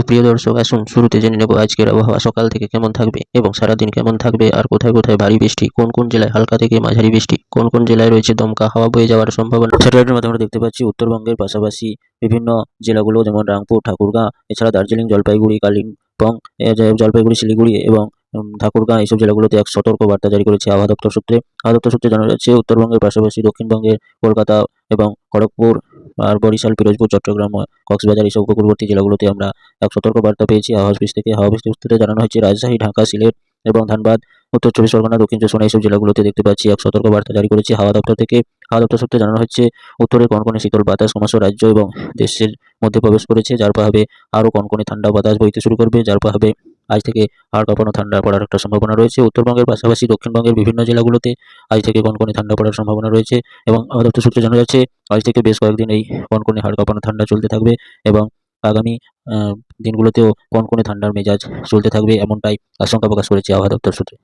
প্রিয় দর্শক, আসুন শুরুতে জেনে নেব আজকের আবহাওয়া, সকাল থেকে কেমন থাকবে এবং সারাদিন কেমন থাকবে আর কোথায় কোথায় ভারী বৃষ্টি, কোন কোন জেলায় হালকা থেকে মাঝারি বৃষ্টি, কোন কোন জেলায় রয়েছে দমকা, হাওয়া বয়ে যাওয়ার সম্ভাবনা। স্যাটেলাইটের মাধ্যমে আমরা দেখতে পাচ্ছি উত্তরবঙ্গের পাশাপাশি বিভিন্ন জেলাগুলো, যেমন রাংপুর ঠাকুরগাঁ, এছাড়া দার্জিলিং, জলপাইগুড়ি, কালিম্পং জলপাইগুড়ি, শিলিগুড়ি এবং ঠাকুরগাঁ, এইসব জেলাগুলোতে এক সতর্ক বার্তা জারি করেছে আবহাওয়া দপ্তর সূত্রে। আবহাওয়া দপ্তর সূত্রে জানা যাচ্ছে, উত্তরবঙ্গের পাশাপাশি দক্ষিণবঙ্গের কলকাতা এবং খড়গপুর আর বরিশাল, পিরোজপুর, চট্টগ্রাম, কক্সবাজার এইসব উপকূলবর্তী জেলাগুলোতে আমরা এক সতর্ক বার্তা পেয়েছি। হাওয়া অফিস থেকে হাওয়া অফিস থেকে জানানো হয়েছে, রাজশাহী, ঢাকা, সিলেট এবং ধানবাদ, উত্তর চব্বিশ পরগনা, দক্ষিণ চব্বিশ এইসব জেলাগুলোতে দেখতে পাচ্ছি এক সতর্ক বার্তা জারি করেছে হাওয়া দপ্তর থেকে। হাওয়া দপ্তর সূত্রে জানানো হচ্ছে উত্তরের কনকনে শীতল বাতাস, ক্রমশ রাজ্য এবং দেশের মধ্যে প্রবেশ করেছে, যার প্রভাবে আরও কনকনে ঠান্ডা বাতাস বইতে শুরু করবে, যার প্রভাবে আজ থেকে হাড় কখনো ঠান্ডা পড়ার একটা সম্ভাবনা রয়েছে। উত্তরবঙ্গের পাশাপাশি দক্ষিণবঙ্গের বিভিন্ন জেলাগুলোতে আজ থেকে কনকনে ঠান্ডা পড়ার সম্ভাবনা রয়েছে এবং দপ্তর সূত্রে জানা যাচ্ছে, আজ থেকে বেশ কয়েকদিন এই কনকনে হাড় কাঁপানো ঠান্ডা চলতে থাকবে এবং আগামী দিনগুলোতেও কনকনে ঠান্ডার মেজাজ চলতে থাকবে এমনটাই আশঙ্কা প্রকাশ করেছে আবহাওয়া দপ্তর সূত্রে।